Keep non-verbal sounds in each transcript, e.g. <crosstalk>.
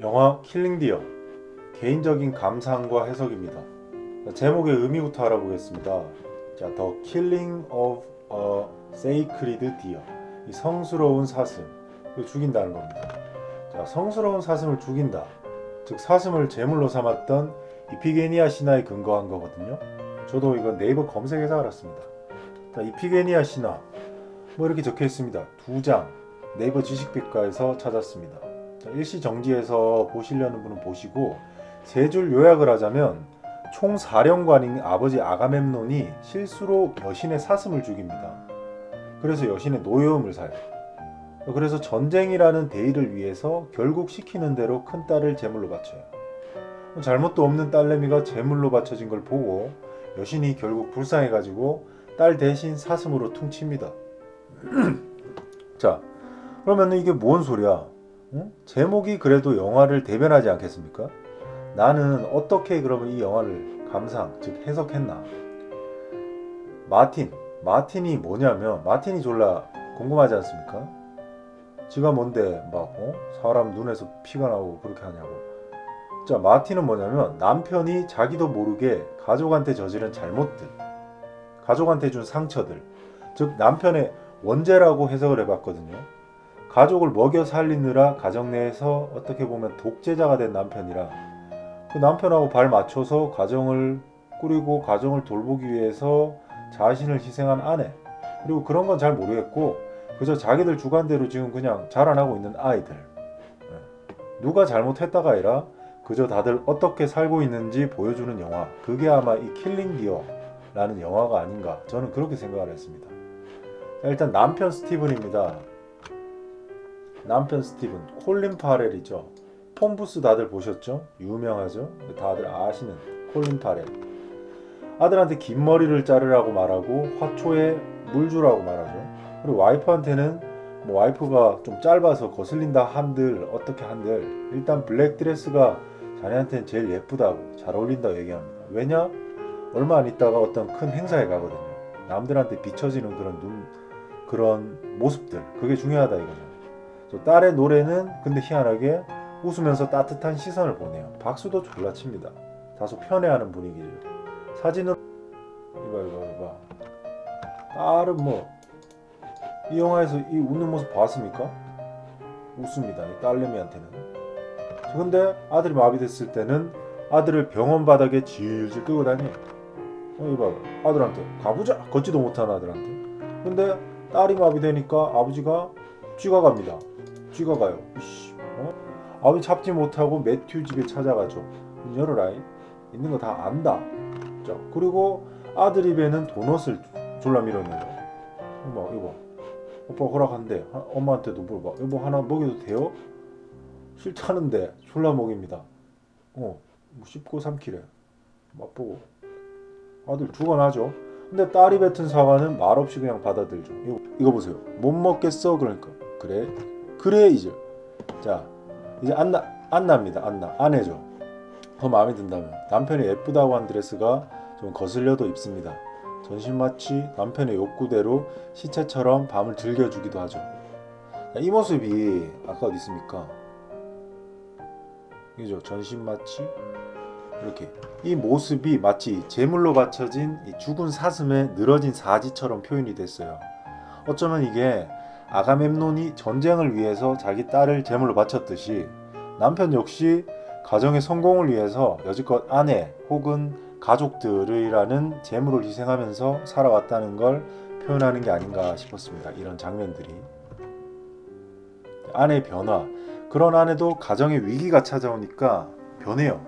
영화 킬링 디어 개인적인 감상과 해석입니다. 자, 제목의 의미부터 알아보겠습니다. 자, The Killing of a Sacred Deer. 이 성스러운 사슴을 죽인다는 겁니다. 자, 성스러운 사슴을 죽인다. 즉 사슴을 제물로 삼았던 이피게니아 신화에 근거한 거거든요. 저도 이거 네이버 검색해서 알았습니다. 자, 이피게니아 신화 뭐 이렇게 적혀 있습니다. 두 장 네이버 지식백과에서 찾았습니다. 자, 일시 정지해서 보시려는 분은 보시고 세 줄 요약을 하자면 총 사령관인 아버지 아가멤논이 실수로 여신의 사슴을 죽입니다. 그래서 여신의 노여움을 사요. 그래서 전쟁이라는 대의를 위해서 결국 시키는 대로 큰 딸을 제물로 바쳐요. 잘못도 없는 딸내미가 제물로 바쳐진 걸 보고 여신이 결국 불쌍해가지고 딸 대신 사슴으로 퉁칩니다. <clears throat> 자, 그러면 이게 뭔 소리야? 응? 제목이 그래도 영화를 대변하지 않겠습니까? 나는 어떻게 그러면 이 영화를 감상, 즉 해석했나? 마틴, 마틴이 뭐냐면 마틴이 졸라 궁금하지 않습니까? 지가 뭔데 막 어? 사람 눈에서 피가 나오고 그렇게 하냐고. 자, 마틴은 뭐냐면 남편이 자기도 모르게 가족한테 저지른 잘못들, 가족한테 준 상처들, 즉 남편의 원죄라고 해석을 해봤거든요. 가족을 먹여 살리느라 가정 내에서 어떻게 보면 독재자가 된 남편이라 그 남편하고 발 맞춰서 가정을 꾸리고 가정을 돌보기 위해서 자신을 희생한 아내. 그리고 그런 건 잘 모르겠고 그저 자기들 주관대로 지금 그냥 자라나고 있는 아이들. 예. 누가 잘못했다가 아니라 그저 다들 어떻게 살고 있는지 보여주는 영화. 그게 아마 이 킬링 디어라는 영화가 아닌가 저는 그렇게 생각을 했습니다. 자, 일단 남편 스티븐입니다 남편 스티븐 콜린 파렐이죠. 폼부스 다들 보셨죠? 유명하죠? 다들 아시는 콜린 파렐. 아들한테 긴 머리를 자르라고 말하고 화초에 물 주라고 말하죠. 그리고 와이프한테는 뭐 와이프가 좀 짧아서 거슬린다 한들 어떻게 한들. 일단 블랙 드레스가 자네한테는 제일 예쁘다고 잘 어울린다고 얘기합니다. 왜냐? 얼마 안 있다가 어떤 큰 행사에 가거든요. 남들한테 비춰지는 그런 눈 그런 모습들. 그게 중요하다 이거죠 저 딸의 노래는 근데 희한하게 웃으면서 따뜻한 시선을 보내요. 박수도 졸라 칩니다. 다소 편해하는 분위기죠. 사진은 이봐 이봐 이봐. 딸은 뭐 이 영화에서 이 웃는 모습 봤습니까? 웃습니다. 이 딸내미한테는. 근데 아들이 마비됐을 때는 아들을 병원 바닥에 질질 끌고 다녀. 어 이봐 아들한테 가보자 걷지도 못한 아들한테. 근데 딸이 마비되니까 아버지가 쥐가 갑니다. 쥐가 가요. 이씨, 어? 아버지 잡지 못하고 매튜 집에 찾아가죠. 문 열어라. 있는 거 다 안다. 자, 그리고 아들 입에는 도넛을 졸라 밀어내요. 이거, 이거. 오빠 허락한대. 하- 엄마한테도 물어봐. 이거 하나 먹여도 돼요? 싫다는데 졸라 먹입니다. 어, 뭐 씹고 삼키래. 맛보고. 아들 죽어나죠. 근데 딸이 뱉은 사과는 말없이 그냥 받아들죠. 이거, 이거 보세요. 못 먹겠어? 그러니까. 그래. 그래 이제. 자, 이제 안나 안나입니다. 안나 아내죠. 더 마음에 든다면 남편이 예쁘다고 한 드레스가 좀 거슬려도 입습니다. 전신 마치 남편의 욕구대로 시체처럼 밤을 즐겨주기도 하죠. 자, 이 모습이 아까 어디 있습니까? 이죠 전신 마치 이렇게 이 모습이 마치 제물로 바쳐진 이 죽은 사슴의 늘어진 사지처럼 표현이 됐어요. 어쩌면 이게 아가멤논이 전쟁을 위해서 자기 딸을 제물로 바쳤듯이 남편 역시 가정의 성공을 위해서 여지껏 아내 혹은 가족들이라는 재물을 희생하면서 살아왔다는 걸 표현하는 게 아닌가 싶었습니다. 이런 장면들이 아내의 변화 그런 아내도 가정의 위기가 찾아오니까 변해요.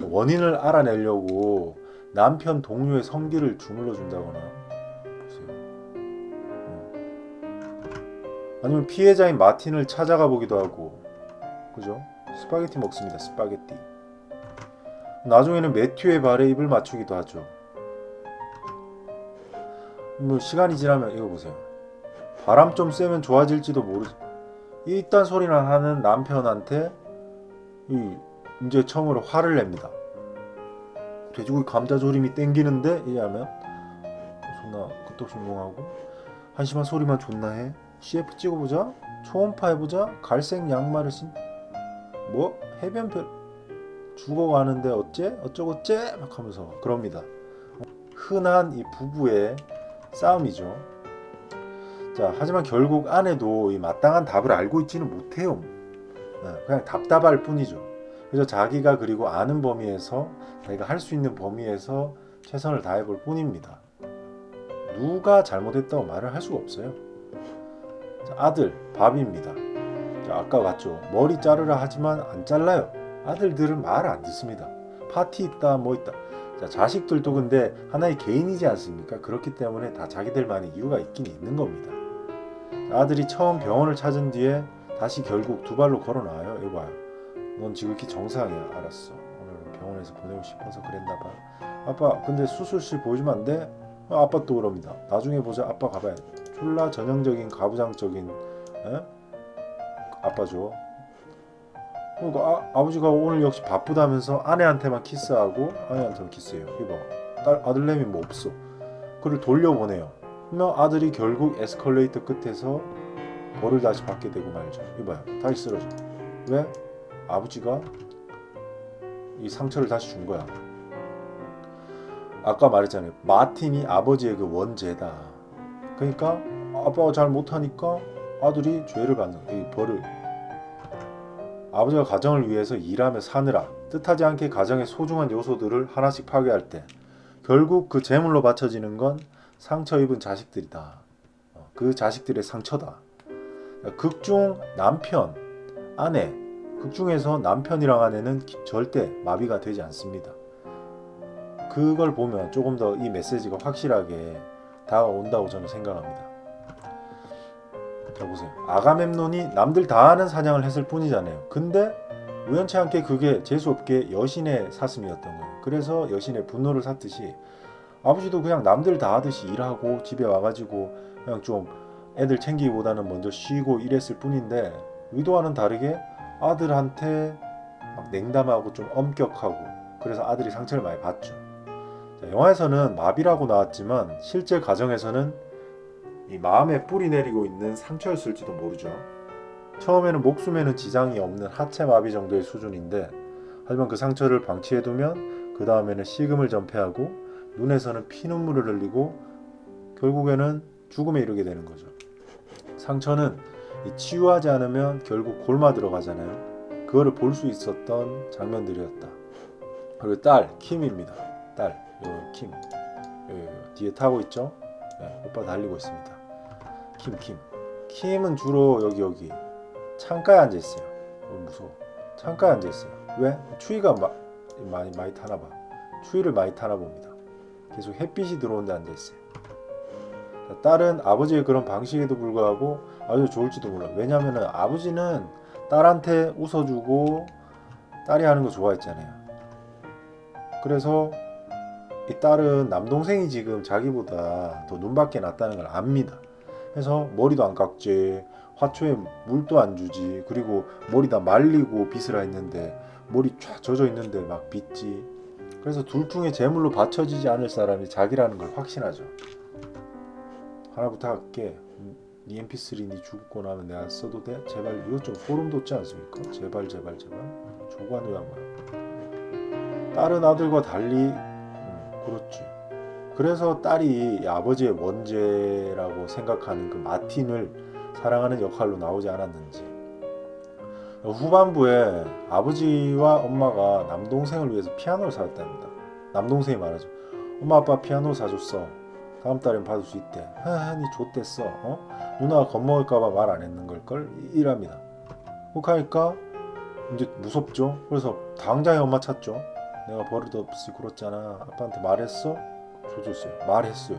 원인을 알아내려고 남편 동료의 성기를 주물러 준다거나 아니면 피해자인 마틴을 찾아가 보기도 하고 그죠? 스파게티 먹습니다. 스파게티. 나중에는 매튜의 발에 입을 맞추기도 하죠. 뭐 시간이 지나면 이거 보세요. 바람 좀 쐬면 좋아질지도 모르. 이딴 소리나 하는 남편한테 이 이제 처음으로 화를 냅니다. 돼지고기 감자조림이 땡기는데 이하면 존나 끝없이 웅하고 한심한 소리만 존나 해. CF 찍어보자. 초음파 해보자. 갈색 양말을 신. 뭐 해변별 죽어가는데 어째 어쩌고째 막 하면서 그럽니다. 흔한 이 부부의 싸움이죠. 자 하지만 결국 아내도 이 마땅한 답을 알고 있지는 못해요. 네, 그냥 답답할 뿐이죠. 그래서 자기가 그리고 아는 범위에서 자기가 할 수 있는 범위에서 최선을 다해 볼 뿐입니다. 누가 잘못했다고 말을 할 수가 없어요. 자, 아들 밥입니다. 자, 아까 봤죠. 머리 자르라 하지만 안 잘라요. 아들들은 말 안 듣습니다. 파티 있다 뭐 있다. 자, 자식들도 근데 하나의 개인이지 않습니까? 그렇기 때문에 다 자기들만의 이유가 있긴 있는 겁니다. 자, 아들이 처음 병원을 찾은 뒤에 다시 결국 두 발로 걸어 나와요. 이거 봐요. 넌 지극히 정상이야. 알았어. 오늘 병원에서 보내고 싶어서 그랬나 봐. 아빠 근데 수술실 보여주면 안 돼? 어, 아빠 또 그럽니다. 나중에 보자. 아빠 가봐야 돼. 졸라 전형적인 가부장적인 에? 아빠죠. 그러니까 아, 아버지가 오늘 역시 바쁘다면서 아내한테만 키스하고 아내한테만 키스해요. 이거 딸 아들내미 뭐 없어. 그를 돌려보내요. 그러면 아들이 결국 에스컬레이터 끝에서 벌을 다시 받게 되고 말죠. 이봐요. 다시 쓰러져. 왜? 아버지가 이 상처를 다시 준 거야. 아까 말했잖아요. 마틴이 아버지의 그 원죄다. 그러니까 아빠가 잘 못하니까 아들이 죄를 받는. 이 벌을. 아버지가 가정을 위해서 일하며 사느라 뜻하지 않게 가정의 소중한 요소들을 하나씩 파괴할 때 결국 그 제물로 바쳐지는 건 상처 입은 자식들이다. 어, 그 자식들의 상처다. 극중 남편, 아내, 극중에서 남편이랑 아내는 기- 절대 마비가 되지 않습니다. 그걸 보면 조금 더 이 메시지가 확실하게 다가온다고 저는 생각합니다. 자 보세요. 아가멤논이 남들 다 아는 사냥을 했을 뿐이잖아요. 근데 우연치 않게 그게 재수 없게 여신의 사슴이었던 거예요. 그래서 여신의 분노를 샀듯이 아버지도 그냥 남들 다 하듯이 일하고 집에 와가지고 그냥 좀 애들 챙기기보다는 먼저 쉬고 이랬을 뿐인데 의도와는 다르게 아들한테 막 냉담하고 좀 엄격하고 그래서 아들이 상처를 많이 받죠. 자, 영화에서는 마비라고 나왔지만 실제 가정에서는 이 마음에 뿌리 내리고 있는 상처였을지도 모르죠. 처음에는 목숨에는 지장이 없는 하체 마비 정도의 수준인데 하지만 그 상처를 방치해두면 그 다음에는 식음을 전폐하고 눈에서는 피눈물을 흘리고 결국에는 죽음에 이르게 되는 거죠. 상처는 이 치유하지 않으면 결국 골마 들어가잖아요. 그거를 볼 수 있었던 장면들이었다. 그리고 딸 킴입니다. 딸 요, 킴 요, 요, 요. 뒤에 타고 있죠. 네, 오빠 달리고 있습니다. 킴 킴. 킴은 주로 여기 여기 창가에 앉아 있어요. 너무 무서워. 창가에 앉아 있어요. 왜? 추위가 마, 많이 많이 타나 봐. 추위를 많이 타나 봅니다. 계속 햇빛이 들어오는데 앉아 있어요. 자, 딸은 아버지의 그런 방식에도 불구하고 아주 좋을지도 몰라. 왜냐면은 아버지는 딸한테 웃어주고 딸이 하는 거 좋아했잖아요. 그래서 이 딸은 남동생이 지금 자기보다 더 눈밖에 낫다는 걸 압니다. 그래서 머리도 안 깎지, 화초에 물도 안 주지, 그리고 머리 다 말리고 빗으라 했는데 머리 쫙 젖어 있는데 막 빗지. 그래서 둘 중에 제물로 바쳐지지 않을 사람이 자기라는 걸 확신하죠. 하나 부탁할게. 음, 네 MP3 네 죽고 나면 내가 써도 돼? 제발 이거 좀 소름 돋지 않습니까? 제발 제발 제발. 조관우야 뭐야. 다른 아들과 달리 음, 그렇지. 그래서 딸이 이 아버지의 원죄라고 생각하는 그 마틴을 사랑하는 역할로 나오지 않았는지. 후반부에 아버지와 엄마가 남동생을 위해서 피아노를 사줬답니다. 남동생이 말하죠. 엄마 아빠 피아노 사줬어. 다음 달엔 받을 수 있대. 하니 좆됐어. 어? 누나가 겁먹을까봐 말 안 했는 걸걸? 이랍니다. 혹하니까 이제 무섭죠. 그래서 당장에 엄마 찾죠. 내가 버릇없이 굴었잖아. 아빠한테 말했어? 줘줬어요. 말했어요.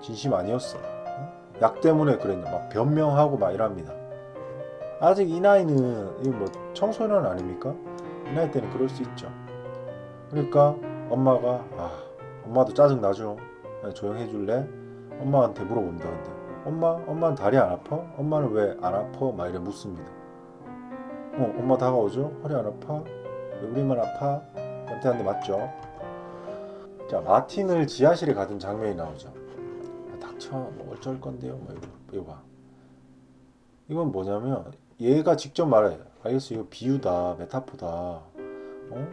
진심 아니었어. 어? 약 때문에 그랬냐. 막 변명하고 막 이랍니다. 아직 이 나이는 이거 뭐 청소년 아닙니까? 이 나이 때는 그럴 수 있죠. 그러니까 엄마가 아 엄마도 짜증 나죠. 조용해 줄래? 엄마한테 물어봅니다. 근데 엄마 엄마는 다리 안 아파? 엄마는 왜 안 아파? 막 이래 묻습니다. 어 엄마 다가오죠. 허리 안 아파? 왜 우리만 아파? 한대 맞죠. 자 마틴을 지하실에 가둔 장면이 나오죠. 아, 닥쳐 뭐 어쩔 건데요. 뭐 이거, 이거 봐. 이건 뭐냐면 얘가 직접 말해. 알겠어, 이거 비유다, 메타포다, 어?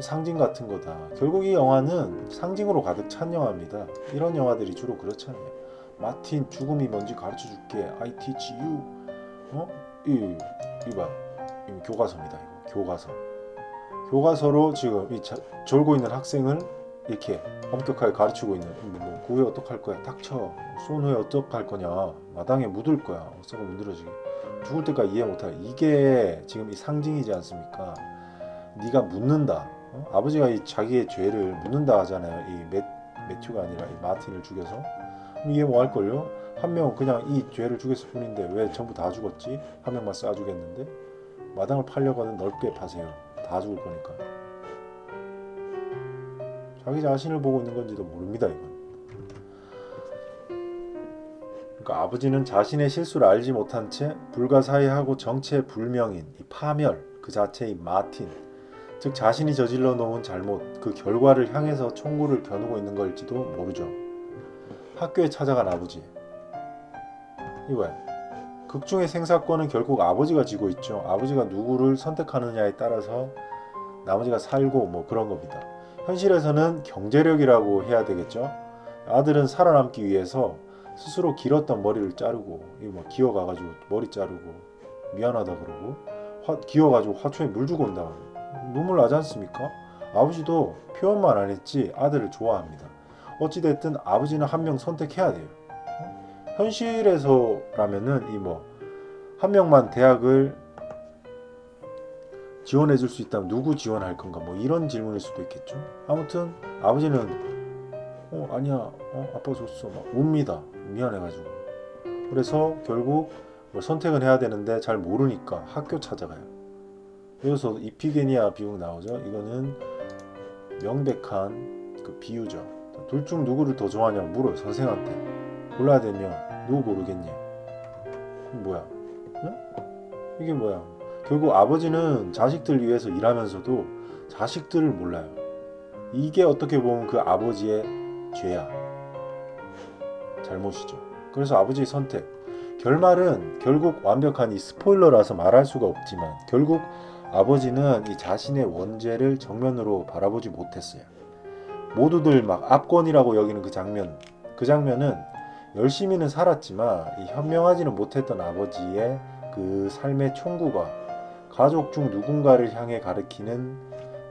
상징 같은 거다. 결국 이 영화는 상징으로 가득 찬 영화입니다. 이런 영화들이 주로 그렇잖아요. 마틴 죽음이 뭔지 가르쳐 줄게. I teach you. 어? 이 이봐. 이 교과서입니다. 이거 교과서. 교과서로 지금 이 자, 졸고 있는 학생을 이렇게 엄격하게 가르치고 있는 뭐, 뭐 구회 어떡할 거야? 닥쳐. 쏜 후에 어떡할 거냐? 마당에 묻을 거야. 썩어 문드러지게. 죽을 때까지 이해 못할. 이게 지금 이 상징이지 않습니까? 네가 묻는다. 어? 아버지가 이 자기의 죄를 묻는다 하잖아요. 이 매, 매튜가 아니라 이 마틴을 죽여서 그럼 이해 뭐 할 걸요? 한 명 그냥 이 죄를 죽였을 뿐인데 왜 전부 다 죽었지? 한 명만 쏴 죽였는데 마당을 팔려거든 넓게 파세요. 다 죽을 거니까. 자기 자신을 보고 있는 건지도 모릅니다 이건. 그러니까 아버지는 자신의 실수를 알지 못한 채 불가사의하고 정체불명인 이 파멸 그 자체인 마틴 즉 자신이 저질러 놓은 잘못 그 결과를 향해서 총구를 겨누고 있는 걸지도 모르죠. 학교에 찾아간 아버지 이거야. 극중의 생사권은 결국 아버지가 지고 있죠. 아버지가 누구를 선택하느냐에 따라서 나머지가 살고 뭐 그런 겁니다. 현실에서는 경제력이라고 해야 되겠죠. 아들은 살아남기 위해서 스스로 길었던 머리를 자르고 이거 뭐 기어가가지고 머리 자르고 미안하다 그러고 화, 기어가지고 화초에 물 주고 온다 눈물 나지 않습니까? 아버지도 표현만 안 했지 아들을 좋아합니다. 어찌됐든 아버지는 한 명 선택해야 돼요. 현실에서라면은 이 뭐 한 명만 대학을 지원해 줄 수 있다면 누구 지원할 건가 뭐 이런 질문일 수도 있겠죠. 아무튼 아버지는 어 아니야 어 아빠 줬어 막 웁니다 미안해가지고 그래서 결국 뭐 선택을 해야 되는데 잘 모르니까 학교 찾아가요. 여기서 이피게니아 비유 나오죠. 이거는 명백한 그 비유죠. 둘 중 누구를 더 좋아하냐 물어요 선생한테 골라야 되면 누구 고르겠니? 뭐야? 응? 이게 뭐야? 결국 아버지는 자식들 위해서 일하면서도 자식들을 몰라요. 이게 어떻게 보면 그 아버지의 죄야. 잘못이죠. 그래서 아버지의 선택. 결말은 결국 완벽한 이 스포일러라서 말할 수가 없지만 결국 아버지는 이 자신의 원죄를 정면으로 바라보지 못했어요. 모두들 막 압권이라고 여기는 그 장면. 그 장면은 열심히는 살았지만 이 현명하지는 못했던 아버지의 그 삶의 총구가 가족 중 누군가를 향해 가리키는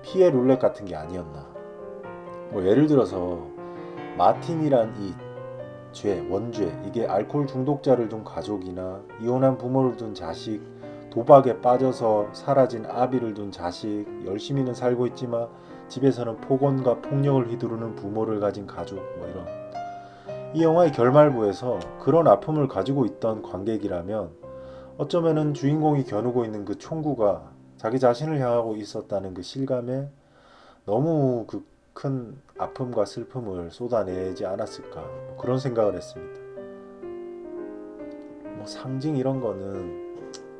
피해 룰렛 같은 게 아니었나. 뭐 예를 들어서 마틴이란 이 죄, 원죄, 이게 알코올 중독자를 둔 가족이나 이혼한 부모를 둔 자식, 도박에 빠져서 사라진 아비를 둔 자식, 열심히는 살고 있지만 집에서는 폭언과 폭력을 휘두르는 부모를 가진 가족, 뭐 이런. 이 영화의 결말부에서 그런 아픔을 가지고 있던 관객이라면 어쩌면은 주인공이 겨누고 있는 그 총구가 자기 자신을 향하고 있었다는 그 실감에 너무 그 큰 아픔과 슬픔을 쏟아내지 않았을까 뭐 그런 생각을 했습니다. 뭐 상징 이런 거는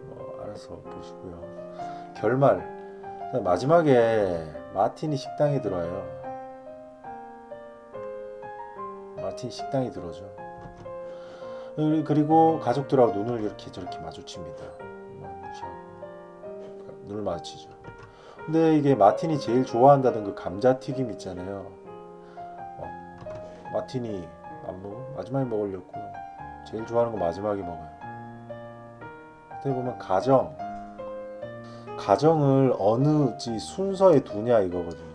뭐 알아서 보시고요. 결말 마지막에 마틴이 식당에 들어와요. 마틴 식당에 들어오죠. 그리고 가족들하고 눈을 이렇게 저렇게 마주칩니다. 눈을 마주치죠. 근데 이게 마틴이 제일 좋아한다던 그 감자튀김 있잖아요. 어, 마틴이 안 먹어? 마지막에 먹으려고 제일 좋아하는 거 마지막에 먹어요. 어떻게 보면 가정 가정을 어느 지 순서에 두냐 이거거든요.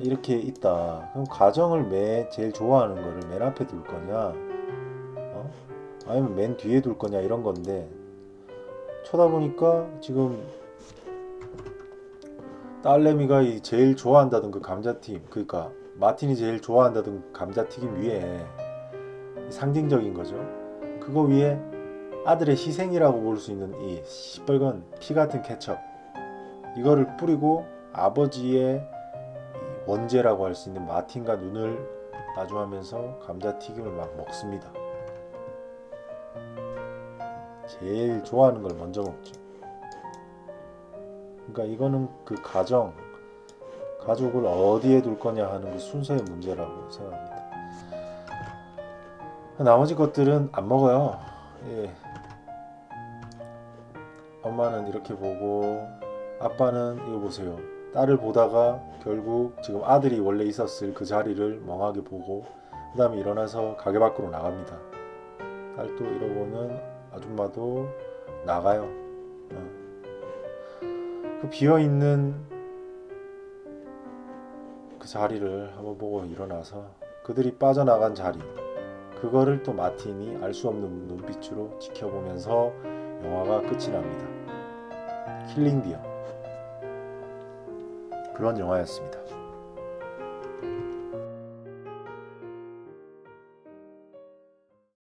이렇게 있다. 그럼 가정을 매 제일 좋아하는 거를 맨 앞에 둘 거냐? 어? 아니면 맨 뒤에 둘 거냐 이런 건데 쳐다보니까 지금 딸내미가 이 제일 좋아한다던 그 감자튀김 그러니까 마틴이 제일 좋아한다던 그 감자튀김 위에 상징적인 거죠. 그거 위에 아들의 희생이라고 볼 수 있는 이 시뻘건 피 같은 케첩 이거를 뿌리고 아버지의 이 원죄라고 할 수 있는 마틴과 눈을 마주하면서 감자튀김을 막 먹습니다. 제일 좋아하는 걸 먼저 먹죠. 그러니까 이거는 그 가정, 가족을 어디에 둘 거냐 하는 그 순서의 문제라고 생각합니다. 나머지 것들은 안 먹어요. 예. 엄마는 이렇게 보고 아빠는 이거 보세요. 딸을 보다가 결국 지금 아들이 원래 있었을 그 자리를 멍하게 보고 그 다음에 일어나서 가게 밖으로 나갑니다. 딸도 이러고는 아줌마도 나가요. 어. 그 비어 있는 그 자리를 한번 보고 일어나서 그들이 빠져나간 자리 그거를 또 마틴이 알 수 없는 눈빛으로 지켜보면서 영화가 끝이 납니다. 킬링 디어 그런 영화였습니다.